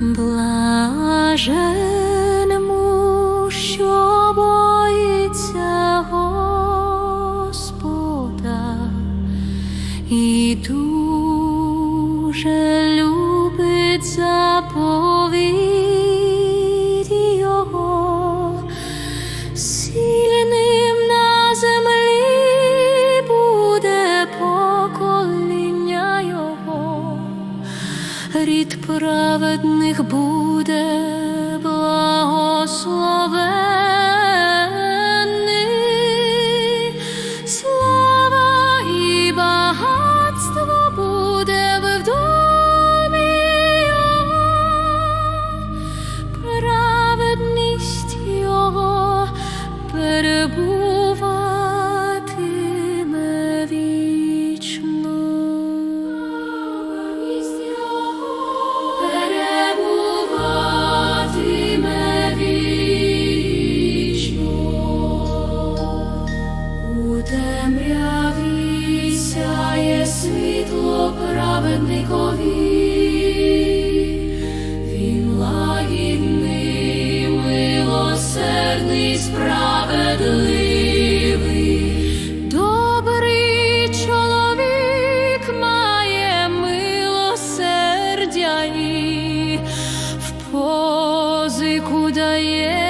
Блаженому, що боїться Господа і дуже любить заповідь. рід праведних буде благословений, слава і багатство буде в домі його, праведність його перебуватиме вічно. праведникові, він лагідний, милосердний, справедливий, добрий чоловік має милосердяні, в позику дає.